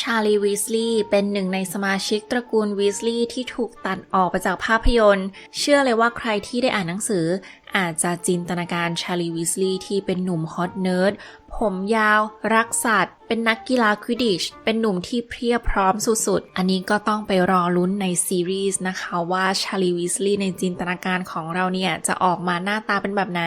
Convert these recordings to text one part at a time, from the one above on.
ชาลีวีสลีย์เป็นหนึ่งในสมาชิกตระกูลวีสลีย์ที่ถูกตัดออกไปจากภาพยนตร์ เชื่อเลยว่าใครที่ได้อ่านหนังสือ อาจจะจินตนาการชาลีวีสลีย์ที่เป็นหนุ่มฮอตเนิร์ด ผมยาว รักสัตว์ เป็นนักกีฬาควิดิช เป็นหนุ่มที่เพียบพร้อมสุดๆ อันนี้ก็ต้องไปรอลุ้นในซีรีส์นะคะว่าชาลีวีสลีย์ในจินตนาการของเราเนี่ย จะออกมาหน้าตาเป็นแบบไหน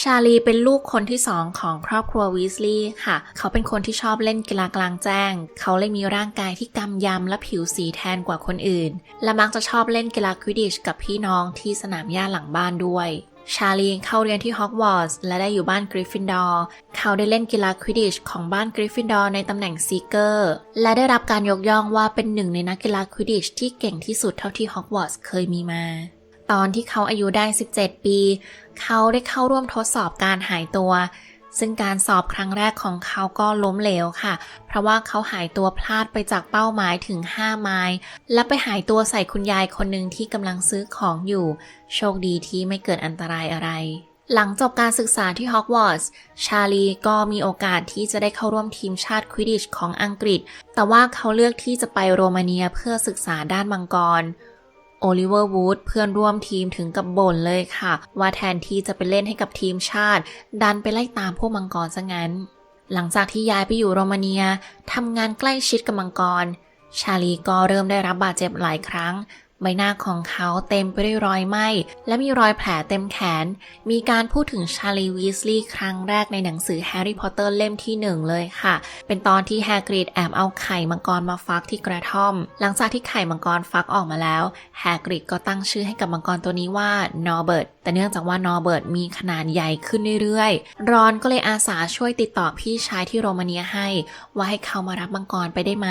ชาลีเป็นลูกคนที่สองของครอบครัววีสลีย์ค่ะ เขาเป็นคนที่ชอบเล่นกีฬากลางแจ้ง เขาเลยมีร่างกายที่กำยำและผิวสีแทนกว่าคนอื่น และมักจะชอบเล่นกีฬาควิดดิชกับพี่น้องที่สนามหญ้าหลังบ้านด้วย ชาลีเข้าเรียนที่ฮอกวอตส์และได้อยู่บ้านกริฟฟินดอร์ เขาได้เล่นกีฬาควิดดิชของบ้านกริฟฟินดอร์ในตำแหน่งซีเกอร์ และได้รับการยกย่องว่าเป็นหนึ่งในนักกีฬาควิดดิชที่เก่งที่สุดเท่าที่ฮอกวอตส์เคยมีมา ตอนที่เขาอายุได้ 17 ปี เขาได้เข้าร่วมทดสอบการหายตัว ซึ่งการสอบครั้งแรกของเขาก็ล้มเหลวค่ะ เพราะว่าเขาหายตัวพลาดไปจากเป้าหมายถึง 5 ไมล์และไปหายตัวใส่คุณยายคนหนึ่งที่กำลังซื้อของอยู่ โชคดีที่ไม่เกิดอันตรายอะไร หลังจบการศึกษาที่ฮอกวอตส์ชาลีก็มีโอกาสที่จะได้เข้าร่วมทีมชาติควิดดิชของอังกฤษ แต่ว่าเขาเลือกที่จะไปโรมาเนียเพื่อศึกษาด้านมังกร โอลิเวอร์วูดเพื่อนร่วมทีมถึงกับบ่นเลยค่ะ ว่าแทนที่จะไปเล่นให้กับทีมชาติ ดันไปไล่ตามพวกมังกรซะงั้น หลังจากที่ย้ายไปอยู่โรมาเนียทำงานใกล้ชิดกับมังกร ชาลีก็เริ่มได้รับบาดเจ็บหลายครั้ง ใบหน้าของเขาเต็มไปด้วยรอยไหม้และมีรอยแผลเต็มแขน มีการพูดถึงชาลีวีสลีย์ครั้งแรกในหนังสือแฮร์รี่พอตเตอร์เล่มที่หนึ่งเลยค่ะ เป็นตอนที่แฮกรีดแอบเอาไข่มังกรมาฟักที่กระท่อม หลังจากที่ไข่มังกรฟักออกมาแล้ว แฮกรีดก็ตั้งชื่อให้กับมังกรตัวนี้ว่านอร์เบิร์ต แต่เนื่องจากว่านอร์เบิร์ตมีขนาดใหญ่ขึ้นเรื่อยๆ รอนก็เลยอาสาช่วยติดต่อพี่ชายที่โรมาเนียให้ ว่าให้เขามารับมังกรไปได้ไหม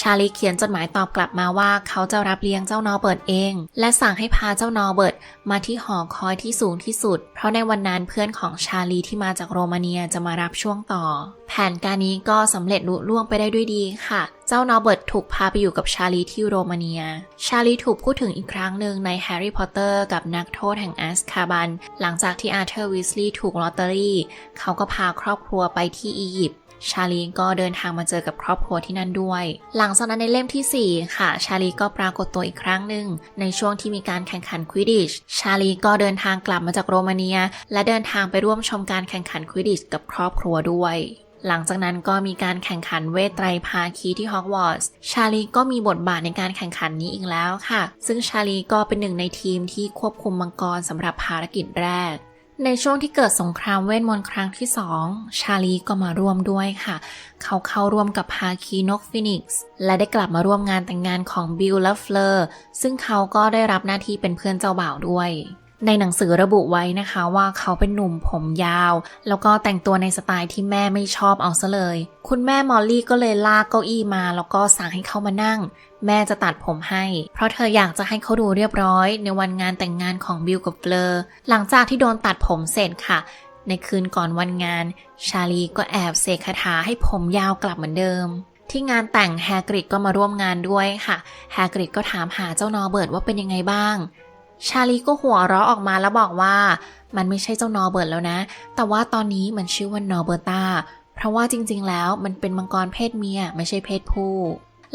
ชาลีเขียนจดหมายตอบกลับมาว่าเขาจะรับเลี้ยงเจ้านอร์เบิร์ตเอง และสั่งให้พาเจ้านอเบิร์ตมาที่หอคอยที่สูงที่สุด เพราะในวันนั้นเพื่อนของชาลีที่มาจากโรมาเนียจะมารับช่วงต่อ แผนการนี้ก็สำเร็จลุล่วงไปได้ด้วยดีค่ะ เจ้านอเบิร์ตถูกพาไปอยู่กับชาลีที่โรมาเนีย ชาลีถูกพูดถึงอีกครั้งหนึ่งในแฮร์รี่พอตเตอร์กับนักโทษแห่งแอสคาบัน หลังจากที่อาร์เธอร์วิสลีย์ถูกลอตเตอรี่ เขาก็พาครอบครัวไปที่อียิปต์ ชาลีก็เดินทางมาเจอกับครอบครัวที่นั่นด้วย หลังจากนั้นในเล่มที่ 4 ค่ะ ชาลีก็ปรากฏตัวอีกครั้งหนึ่ง ในช่วงที่มีการแข่งขันควิดดิช ชาลีก็เดินทางกลับมาจากโรมาเนีย และเดินทางไปร่วมชมการแข่งขันควิดดิชกับครอบครัวด้วยหลังจากนั้นก็มีการแข่งขันเวทไตรภาคีที่ฮอกวอตส์ ชาลีก็มีบทบาทในการแข่งขันนี้อีกแล้วค่ะ ซึ่งชาลีก็เป็นหนึ่งในทีมที่ควบคุมมังกรสำหรับภารกิจแรก ในช่วงที่เกิดสงครามเวทมนต์ครั้งที่สองชาลีก็มาร่วมด้วยค่ะ เขาเข้าร่วมกับฮาคีนกฟินิกซ์และได้กลับมาร่วมงานแต่งงานของบิลและเฟลอร์ซึ่งเขาก็ได้รับหน้าที่เป็นเพื่อนเจ้าบ่าวด้วย ในหนังสือระบุไว้นะคะว่าเขาเป็นหนุ่มผมยาว แล้วก็แต่งตัวในสไตล์ที่แม่ไม่ชอบเอาซะเลย คุณแม่มอลลี่ก็เลยลากเก้าอี้มา แล้วก็สั่งให้เขามานั่ง แม่จะตัดผมให้ เพราะเธออยากจะให้เขาดูเรียบร้อย ในวันงานแต่งงานของบิลกับเฟลอร์หลังจากที่โดนตัดผมเสร็จค่ะ ในคืนก่อนวันงาน ชาลีก็แอบเสกคาถาให้ผมยาวกลับเหมือนเดิมที่งานแต่งแฮกริดก็มาร่วมงานด้วยค่ะ แฮกริดก็ถามหาเจ้านอเบิร์ตว่าเป็นยังไงบ้าง ชาลีก็หัวเราะออกมาแล้วบอกว่า มันไม่ใช่เจ้านอเบิร์ตแล้วนะ แต่ว่าตอนนี้มันชื่อว่านอเบอร์ตาเพราะว่าจริงๆ แล้วมันเป็นมังกรเพศเมียไม่ใช่เพศผู้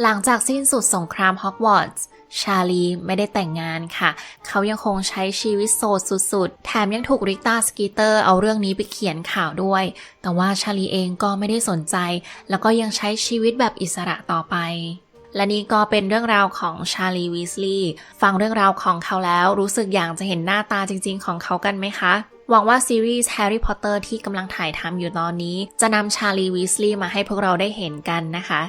หลังจากสิ้นสุดสงครามฮอกวอตส์ชาลีไม่ได้แต่งงานค่ะ เขายังคงใช้ชีวิตโสดสุดๆ แถมยังถูกริกตาสกีเตอร์เอาเรื่องนี้ไปเขียนข่าวด้วย แต่ว่าชาลีเองก็ไม่ได้สนใจ แล้วก็ยังใช้ชีวิตแบบอิสระต่อไป และนี่ก็เป็นเรื่องราวของชาลีวีสลีย์ฟังเรื่องราวของเขาแล้วรู้สึกอยากจะเห็นหน้าตาจริง ๆ ของเขากันไหมคะ หวังว่าซีรีส์แฮร์รี่พอตเตอร์ที่กำลังถ่ายทำอยู่ตอนนี้ จะนำชาลีวีสลีย์มาให้พวกเราได้เห็นกันนะคะ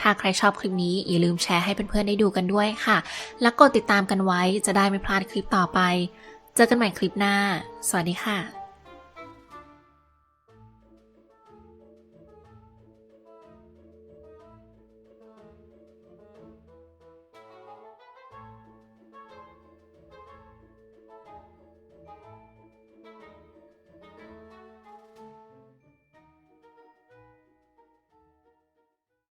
ถ้าใครชอบคลิปนี้อย่าลืมแชร์ให้เพื่อนๆได้ดูกันด้วยค่ะ และกดติดตามกันไว้จะได้ไม่พลาดคลิปต่อไป เจอกันใหม่คลิปหน้า สวัสดีค่ะ